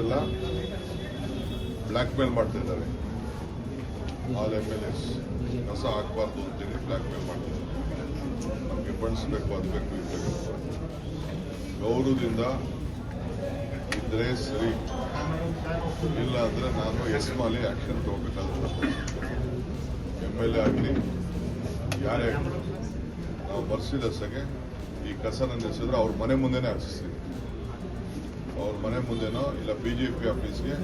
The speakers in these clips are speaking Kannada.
ಎಲ್ಲ ಬ್ಲ್ಯಾಕ್ ಮೇಲ್ ಮಾಡ್ತಿದ್ದಾರೆ. ಆಲ್ ಎಂ ಎಲ್ ಎಸ್ ಕಸ ಹಾಕಬಾರ್ದು ಅಂತೇಳಿ ಬ್ಲ್ಯಾಕ್ ಮೇಲ್ ಮಾಡ್ತಿದ್ದಾರೆ ನಮಗೆ ಫಂಡ್ಸ್ ಬೇಕು, ಅದು ಬೇಕು, ಇದು ಗೌರವದಿಂದ ಇದ್ರೆ ಸರಿ. ಇಲ್ಲ ಅಂದರೆ ನಾನು ಎಸ್ ಮಾಲಿ ಆ್ಯಕ್ಷನ್ ತಗೋಬೇಕಾಗುತ್ತೆ. ಎಂ ಎಲ್ ಎ ಆಗಲಿ, ಯಾರೇ ಆಗಲಿ, ನಾವು ಮರ್ಸಿದಸ್ಸಗೆ ಈ ಕಸನ ನಿಲ್ಲಿಸಿದ್ರೆ ಅವ್ರ ಮನೆ ಮುಂದೆನೇ ಹಾಕ್ಸ್ತೀವಿ ಅವ್ರ ಮನೆ ಮುಂದೆನೋ ಇಲ್ಲ ಬಿ ಜೆ ಪಿ ಆಫೀಸ್ಗೆ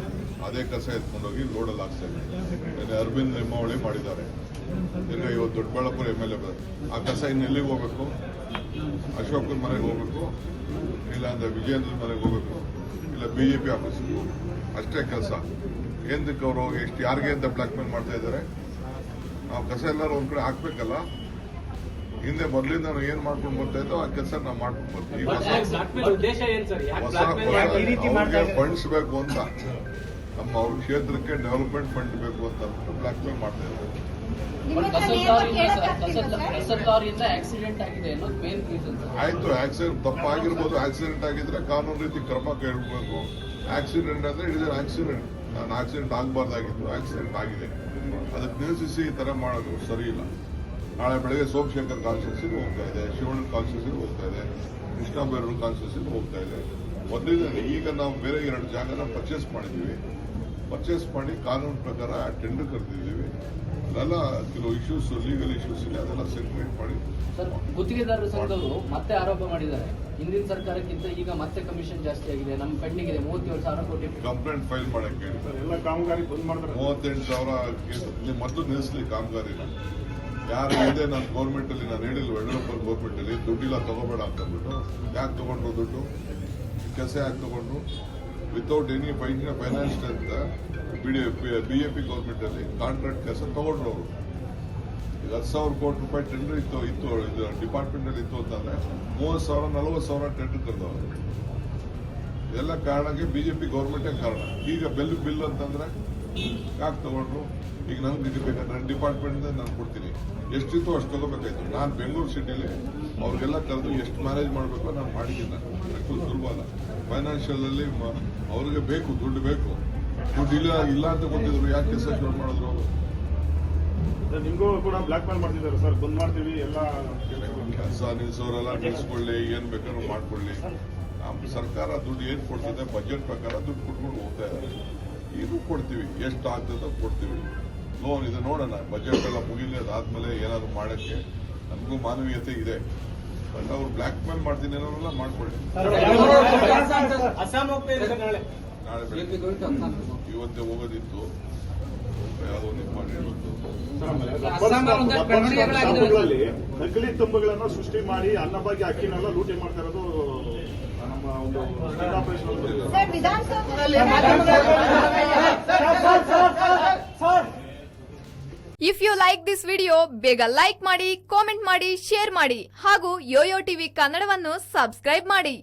ಅದೇ ಕಸ ಎತ್ಕೊಂಡೋಗಿ ಲೋಡಲ್ಲಿ ಹಾಕ್ತಾ ಇದ್ದಾರೆ. ಅರವಿಂದ್ ಲಿಂಬಾವಳಿ ಮಾಡಿದ್ದಾರೆ. ಈಗ ಇವತ್ತು ದೊಡ್ಡಬಳ್ಳಾಪುರ ಎಂ ಎಲ್ ಎ ಆ ಕಸ ಇನ್ನು ಎಲ್ಲಿಗೆ ಹೋಗ್ಬೇಕು? ಅಶೋಕನ ಮನೆಗೆ ಹೋಗ್ಬೇಕು? ಇಲ್ಲ ಅಂದರೆ ವಿಜಯೇಂದ್ರ ಮನೆಗೆ ಹೋಗ್ಬೇಕು? ಇಲ್ಲ ಬಿ ಜೆ ಪಿ ಆಫೀಸ್ಗೆ ಅಷ್ಟೇ ಕೆಲಸ ಏನಕ್ಕೆ ಅವರು ಎಷ್ಟು ಯಾರಿಗೆ ಅಂತ ಬ್ಲ್ಯಾಕ್ ಮೇಲ್ ಮಾಡ್ತಾ ಇದ್ದಾರೆ? ನಾವು ಕಸ ಎಲ್ಲರೂ ಒಂದು ಕಡೆ ಹಾಕ್ಬೇಕಲ್ಲ? ಹಿಂದೆ ಮೊದಲಿಂದ ನಾವು ಏನ್ ಮಾಡ್ಕೊಂಡು ಬರ್ತಾ ಇದ್ದೋ ಆ ಕೆಲಸ ನಾವು ಮಾಡ್ಕೊಂಡು ಬರ್ತೀವಿ. ಹೊಸ? ಫಂಡ್ಸ್ ಬೇಕು ಅಂತ. ನಮ್ಮ ಅವ್ರ ಕ್ಷೇತ್ರಕ್ಕೆ ಡೆವಲಪ್ಮೆಂಟ್ ಫಂಡ್ ಬೇಕು ಅಂತ ಅಂದ್ಬಿಟ್ಟು ಬ್ಲಾಕ್ ಮೇಲ್ ಮಾಡ್ತಾ ಇದ್ದಾರೆ. ಆಯ್ತು ಆಕ್ಸಿಡೆಂಟ್ ತಪ್ಪಾಗಿರ್ಬೋದು ಆಕ್ಸಿಡೆಂಟ್ ಆಗಿದ್ರೆ ಕಾನೂನು ರೀತಿ ಕ್ರಮ ಕೈಗೊಳ್ಬೇಕು ಆಕ್ಸಿಡೆಂಟ್ ಅಂದ್ರೆ ಇಟ್ ಇಸ್ ಆಕ್ಸಿಡೆಂಟ್ ನಾನು ಆಕ್ಸಿಡೆಂಟ್ ಆಗಬಾರ್ದಾಗಿತ್ತು ಆಕ್ಸಿಡೆಂಟ್ ಆಗಿದೆ. ಅದಕ್ಕೆ ನಿಲ್ಲಿಸಿ ಈ ತರ ಮಾಡೋದು ಸರಿ ಇಲ್ಲ ನಾಳೆ ಬೆಳಗ್ಗೆ ಸೋಮಶೇಖರ್ ಕಾನ್ಸ್ಟಿಟ್ಯೂನ್ಸಿಗೆ ಹೋಗ್ತಾ ಇದೆ ಶಿವಣ್ಣ ಕಾನ್ಸ್ಟಿಟ್ಯೂನ್ಸಿಗೆ ಹೋಗ್ತಾ ಇದೆ ಕೃಷ್ಣ ಬೈರೂರು ಕಾನ್ಸ್ಟಿಟ್ಯೂನ್ಸಿಗೆ ಹೋಗ್ತಾ ಇದೆ. ಮೊದಲಿನಲ್ಲಿ ಈಗ ನಾವು ಬೇರೆ ಎರಡು ಜಾಗನ ಪರ್ಚೇಸ್ ಮಾಡಿದ್ದೀವಿ. ಪರ್ಚೇಸ್ ಮಾಡಿ ಕಾನೂನು ಪ್ರಕಾರ ಟೆಂಡರ್ ಕರೆದಿದ್ದೀವಿ. ಅದೆಲ್ಲ ಕೆಲವು ಇಶ್ಯೂಸ್ ಲೀಗಲ್ ಇಶ್ಯೂಸ್ ಇದೆ ಅದೆಲ್ಲ ಸೆಟಲ್ಮೆಂಟ್ ಮಾಡಿ ಸರ್ ಗುತ್ತಿಗೆದಾರರ ಸಂಘದವರು ಮತ್ತೆ ಆರೋಪ ಮಾಡಿದ್ದಾರೆ. ಹಿಂದಿನ ಸರ್ಕಾರಕ್ಕಿಂತ ಈಗ ಮತ್ತೆ ಕಮಿಷನ್ ಜಾಸ್ತಿ ಆಗಿದೆ. ನಮ್ಮ ಪೆಂಡಿಂಗ್ ಮೂವತ್ತೇಳು ಸಾವಿರ ಕೋಟಿ ಕಂಪ್ಲೇಂಟ್ ಫೈಲ್ ಮಾಡಕ್ಕೆ. ಎಲ್ಲ ಕಾಮಗಾರಿ ಬಂದ್ ಮಾಡಿದ್ರೆ ಮೂವತ್ತೆಂಟು ಸಾವಿರ ಕೇಸ್. ಇಲ್ಲಿ ಮೊದಲು ನಿಲ್ಲಿಸಲಿ ಕಾಮಗಾರಿನ. ಯಾರು ಇದೆ ನಾನು ಗೌರ್ಮೆಂಟ್ ಅಲ್ಲಿ ನಾನು ಹೇಳಿಲ್ಲ ಯಡಿಯೂರಪ್ಪ ಗೌರ್ಮೆಂಟ್ ಅಲ್ಲಿ, ದುಡ್ಡಿಲ್ಲ, ತಗೋಬೇಡ ಅಂತ ಅಂದ್ಬಿಟ್ಟು, ಯಾಕೆ ತಗೊಂಡ್ರು ದುಡ್ಡು? ಕೆಲಸ ಯಾಕೆ ತಗೊಂಡ್ರು? ವಿತೌಟ್ ಎನಿ ಫೈನ ಫೈನಾನ್ಸ್ ಅಂತ B B A P government ಅಲ್ಲಿ ಕಾಂಟ್ರಾಕ್ಟ್ ಕೆಸ ತಗೊಂಡ್ರು ಅವರು. ಈಗ ಹತ್ತು ಸಾವಿರ ಕೋಟಿ ರೂಪಾಯಿ ಟೆಂಡರ್ ಇತ್ತು ಇತ್ತು, ಇದು ಡಿಪಾರ್ಟ್ಮೆಂಟ್ ಅಲ್ಲಿ ಇತ್ತು ಅಂತಂದ್ರೆ ಮೂವತ್ತು ಸಾವಿರ, ನಲವತ್ತು ಸಾವಿರ ಟೆಂಡರ್ ಕರೆದವರು ಇದೆಲ್ಲ ಕಾರಣಕ್ಕೆ ಬಿಜೆಪಿ ಗೌರ್ಮೆಂಟೇ ಕಾರಣ? ಈಗ ಬೆಲ್ ಬಿಲ್ ಅಂತಂದ್ರೆ ಯಾಕೆ ತಗೊಂಡ್ರು? ಈಗ ನನಗೆ ಇದು ಬೇಕಾದ್ರೆ ನನ್ನ ಡಿಪಾರ್ಟ್ಮೆಂಟ್ ನಾನು ಕೊಡ್ತೀನಿ. ಎಷ್ಟಿತ್ತು ಅಷ್ಟು ತಗೋಬೇಕಾಯ್ತು ನಾನು ಬೆಂಗಳೂರು ಸಿಟಿಲಿ ಅವ್ರಿಗೆಲ್ಲ ಕರೆದು ಎಷ್ಟು ಮ್ಯಾನೇಜ್ ಮಾಡಬೇಕು ನಾನು ಮಾಡಿದ್ದೀನಿ. ಅಷ್ಟು ದುರ್ಬಲ ಸುಲಭ ಅಲ್ಲ. ಫೈನಾನ್ಷಿಯಲ್ ಅಲ್ಲಿ ಮ- ಅವ್ರಿಗೆ ಬೇಕು ದುಡ್ಡು ಬೇಕು. ದುಡ್ಡು ಇಲ್ಲ ಇಲ್ಲ ಅಂತ ಗೊತ್ತಿದ್ರು ಯಾಕೆ ಕೆಲಸ ಶುರು ಮಾಡಿದ್ರು ಅವರು? ನಿಮ್ಗೂ ಕೂಡ ಬ್ಲಾಕ್ ಮೇಲ್ ಮಾಡ್ತಿದ್ದಾರೆ ಸರ್. ಬಂದ್ ಮಾಡ್ತೀವಿ ಎಲ್ಲ. ಕೆಲಸ ನಿಲ್ಸೋರೆಲ್ಲ ನಿಲ್ಸ್ಕೊಳ್ಳಿ ಏನ್ ಬೇಕಾದ್ರೂ ಮಾಡ್ಕೊಳ್ಳಿ. ನಮ್ಮ ಸರ್ಕಾರ ದುಡ್ಡು ಏನ್ ಕೊಡ್ತಿದೆ ಬಜೆಟ್ ಪ್ರಕಾರ ದುಡ್ಡು ಕೊಟ್ಕೊಂಡು ಹೋಗ್ತಾ ಇದ್ದಾರೆ. ಇದು ಕೊಡ್ತೀವಿ. ಎಷ್ಟು ಆಗ್ತದೋ ಕೊಡ್ತೀವಿ. ಲೋನ್ ಇದು ನೋಡೋಣ. ಬಜೆಟ್ ಎಲ್ಲ ಮುಗಿಲಿ ಅದಾದ್ಮೇಲೆ ಏನಾದ್ರು ಮಾಡಕ್ಕೆ ನಮಗೂ ಮಾನವೀಯತೆ ಇದೆ. ಬಟ್ ಅವ್ರು ಬ್ಲ್ಯಾಕ್ ಮೇಲ್ ಮಾಡ್ತೀನಿ ಅನ್ನೋರೆಲ್ಲ ಮಾಡ್ಕೊಳ್ಳಿ. ನಾಳೆ ಬೆಳಗ್ಗೆ ಇವತ್ತೇ ಹೋಗೋದಿತ್ತು ಯಾವುದೋ ನಕಲಿ ತುಂಬುಗಳನ್ನ ಸೃಷ್ಟಿ ಮಾಡಿ ಅನ್ನಭಾಗ್ಯ ಅಕ್ಕಿನೆಲ್ಲ ಲೂಟಿ ಮಾಡ್ತಾ ಇರೋದು ನಮ್ಮ ಒಂದು if you like this video ಬೇಗ ಲೈಕ್ ಮಾಡಿ ಕಾಮೆಂಟ್ ಮಾಡಿ ಶೇರ್ ಮಾಡಿ ಹಾಗೂ ಯೋಯೋ ಟಿವಿ ಕನ್ನಡವನ್ನು ಸಬ್ಸ್ಕ್ರೈಬ್ ಮಾಡಿ